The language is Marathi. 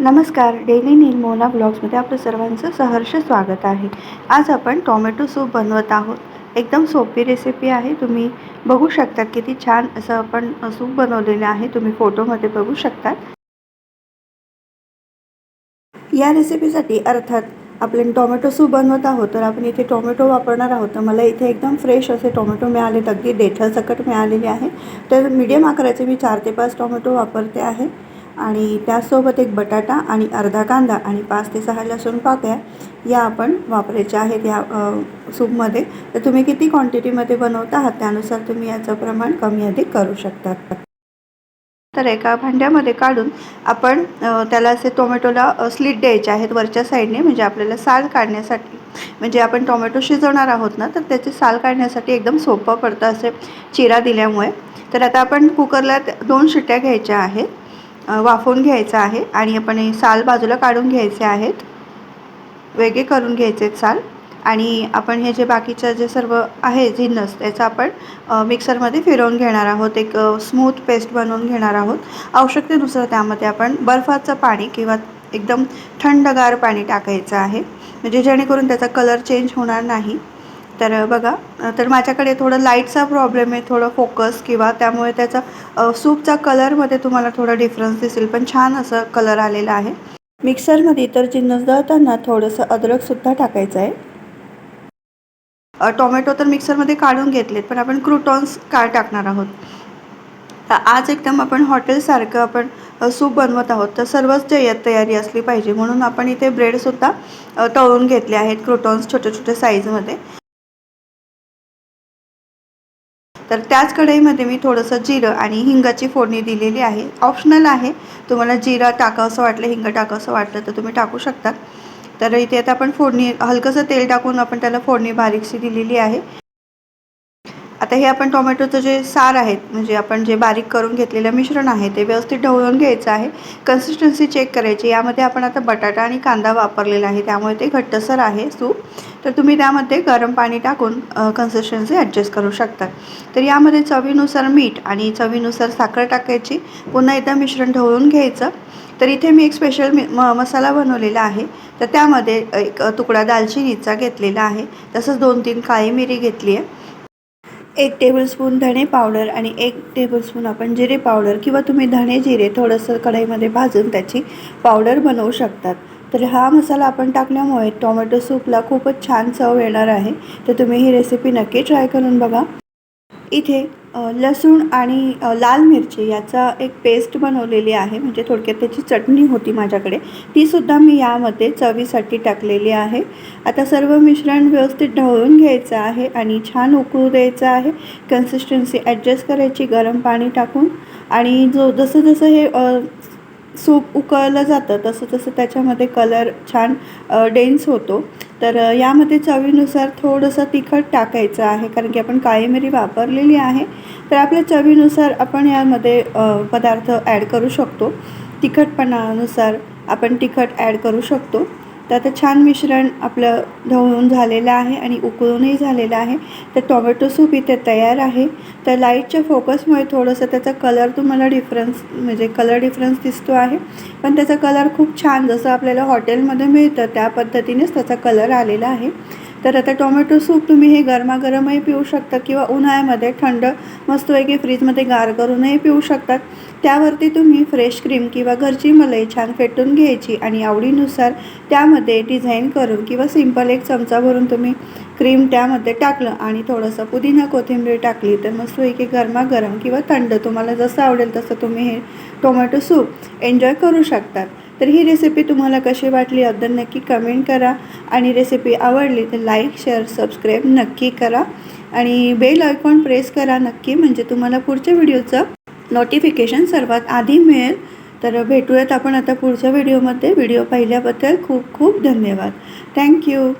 नमस्कार. डेली निर्मोना ब्लॉग्समध्ये आपलं सर्वांचं सहर्ष स्वागत आहे. आज आपण टोमॅटो सूप बनवत आहोत. एकदम सोपी रेसिपी आहे. तुम्ही बघू शकता किती छान असं आपण सूप बनवलेलं आहे. तुम्ही फोटोमध्ये बघू शकता. या रेसिपीसाठी अर्थात आपण टोमॅटो सूप बनवत आहोत. तर आपण इथे टोमॅटो वापरणार आहोत. तर मला इथे एकदम फ्रेश असे टोमॅटो मिळालेत. अगदी देठं सकट मिळालेले आहे. तर मीडियम आकाराचे मी चार ते पाच टोमॅटो वापरते आहे. आणि त्यासोबत एक बटाटा आणि अर्धा कांदा आणि पाच ते सहा लसूण पाकळ्या या आपण वापरायच्या आहेत या सूपमध्ये. तर तुम्ही किती क्वांटिटीमध्ये बनवता आहात त्यानुसार तुम्ही याचं प्रमाण कमी अधिक करू शकतात तर एका भांड्यामध्ये काढून आपण त्याला असे टोमॅटोला स्लीट द्यायचे आहेत वरच्या साईडने म्हणजे आपल्याला साल काढण्यासाठी. म्हणजे आपण टोमॅटो शिजवणार आहोत ना तर त्याचे साल काढण्यासाठी एकदम सोपं पडतं असे चिरा दिल्यामुळे. तर आता आपण कुकरला दोन शिट्ट्या घ्यायच्या आहेत. वाफवून घ्यायचं आहे आणि आपण हे साल बाजूला काढून घ्यायचे आहेत. वेगळे करून घ्यायचे आहेत साल. आणि आपण हे जे बाकीचं जे सर्व आहे जिन्नस त्याचं आपण मिक्सरमध्ये फिरवून घेणार आहोत. एक स्मूथ पेस्ट बनवून घेणार आहोत. आवश्यकतेनुसार त्यामध्ये आपण बर्फाचं पाणी किंवा एकदम थंडगार पाणी टाकायचं आहे. म्हणजे जेणेकरून त्याचा कलर चेंज होणार नाही. तर बघा तर माझ्याकडे थोडं लाईटचा प्रॉब्लेम आहे थोडं फोकस किंवा त्यामुळे त्याचा सूपचा कलरमध्ये तुम्हाला थोडं डिफरन्स दिसेल पण छान असं कलर आलेला आहे. मिक्सरमध्ये इतर जिन्नस दळताना थोडंसं अद्रकसुद्धा टाकायचं आहे. टोमॅटो तर मिक्सरमध्ये काढून घेतलेत पण आपण क्रुटॉन्स काय टाकणार आहोत? तर आज एकदम आपण हॉटेलसारखं आपण सूप बनवत आहोत तर सर्वच जय्यत तयारी असली पाहिजे म्हणून आपण इथे ब्रेडसुद्धा तळून घेतले आहेत क्रुटॉन्स छोटे छोटे साईजमध्ये तर त्याच कढईमध्ये मी थोडंसं जिरं आणि हिंगाची फोडणी दिलेली आहे. ऑप्शनल आहे. तुम्हाला जिरा टाका असं वाटलं हिंग टाका असं वाटलं तर तुम्ही टाकू शकता. तर इथे आता आपण फोडणी हलकंसं तेल टाकून आपण त्याला फोडणी बारीकशी दिलेली आहे. आता हे आपण टोमॅटोचं जे सार आहेत म्हणजे आपण जे बारीक करून घेतलेलं मिश्रण आहे ते व्यवस्थित ढवळून घ्यायचं आहे. कन्सिस्टन्सी चेक करायची. यामध्ये आपण आता बटाटा आणि कांदा वापरलेला आहे त्यामुळे ते घट्टसर आहे सूप. तर तुम्ही त्यामध्ये गरम पाणी टाकून कन्सिस्टन्सी ॲडजस्ट करू शकता. तर यामध्ये चवीनुसार मीठ आणि चवीनुसार साखर टाकायची. पुन्हा एकदा मिश्रण ढवळून घ्यायचं. तर इथे मी एक स्पेशल मी म मसाला बनवलेला आहे. तर त्यामध्ये एक तुकडा दालचिनीचा घेतलेला आहे. तसंच दोन तीन काळी मिरी घेतली आहे. एक टेबलस्पून धणे पावडर आणि एक टेबलस्पून आपण जिरे पावडर किंवा तुम्ही धणे जिरे थोडंसं कढईमध्ये भाजून त्याची पावडर बनवू शकतात. तर हा मसाला आपण टाकल्यामुळे टोमॅटो सूपला खूपच छान चव येणार आहे. तर तुम्ही ही रेसिपी नक्की ट्राय करून बघा. इथे लसूण आणि लाल मिरची याचा एक पेस्ट बनवलेली आहे. म्हणजे थोडक्यात त्याची चटणी होती माझ्याकडे. तीसुद्धा मी यामध्ये चवीसाठी टाकलेली आहे. आता सर्व मिश्रण व्यवस्थित ढवळून घ्यायचं आहे आणि छान उकळू द्यायचं आहे. कन्सिस्टन्सी ॲडजस्ट करायची गरम पाणी टाकून. आणि जो जसं जसं हे सूप उकळलं जातं तसं तसं त्याच्यामध्ये कलर छान डेन्स होतो. तर यामध्ये चवीनुसार थोडंसं तिखट टाकायचं आहे कारण की आपण काळी मिरी वापरलेली आहे. तर आपल्या चवीनुसार आपण यामध्ये पदार्थ ॲड करू शकतो. तिखटपणानुसार आपण तिखट ॲड करू शकतो. तर आता छान मिश्रण आपलं ढवळून झालेलं आहे आणि उकळूनही झालेलं आहे. तर टोमॅटो सूप इथे तयार आहे. तर लाईटच्या फोकसमुळे थोडंसं त्याचा कलर तुम्हाला डिफरन्स म्हणजे कलर डिफरन्स दिसतो आहे. पण त्याचा कलर खूप छान जसं आपल्याला हॉटेलमध्ये मिळतं त्या पद्धतीनेच त्याचा कलर आलेला आहे. तर आता टोमॅटो सूप तुम्ही हे गरमागरमही पिऊ शकता किंवा उन्हाळ्यामध्ये थंड मस्तपैकी फ्रीजमध्ये गार करूनही पिऊ शकतात त्यावरती तुम्ही फ्रेश क्रीम किंवा घरची मलई छान फेटून घ्यायची आणि आवडीनुसार त्यामध्ये डिझाईन करून किंवा सिंपल एक चमचा भरून तुम्ही क्रीम त्यामध्ये टाकलं आणि थोडंसं पुदिना कोथिंबीर टाकली तर मस्तपैकी गरमागरम किंवा थंड तुम्हाला जसं आवडेल तसं तुम्ही हे टोमॅटो सूप एन्जॉय करू शकतात तर ही रेसिपी तुम्हाला कशी वाटली अगदी नक्की कमेंट करा. आणि रेसिपी आवडली तर लाईक शेअर सबस्क्राईब नक्की करा. आणि बेल आयकॉन प्रेस करा नक्की म्हणजे तुम्हाला पुढच्या व्हिडिओचं नोटिफिकेशन सर्वात आधी मिळेल. तर भेटूयात आपण आता पुढच्या व्हिडिओमध्ये व्हिडिओ पाहिल्याबद्दल खूप खूप धन्यवाद. थँक्यू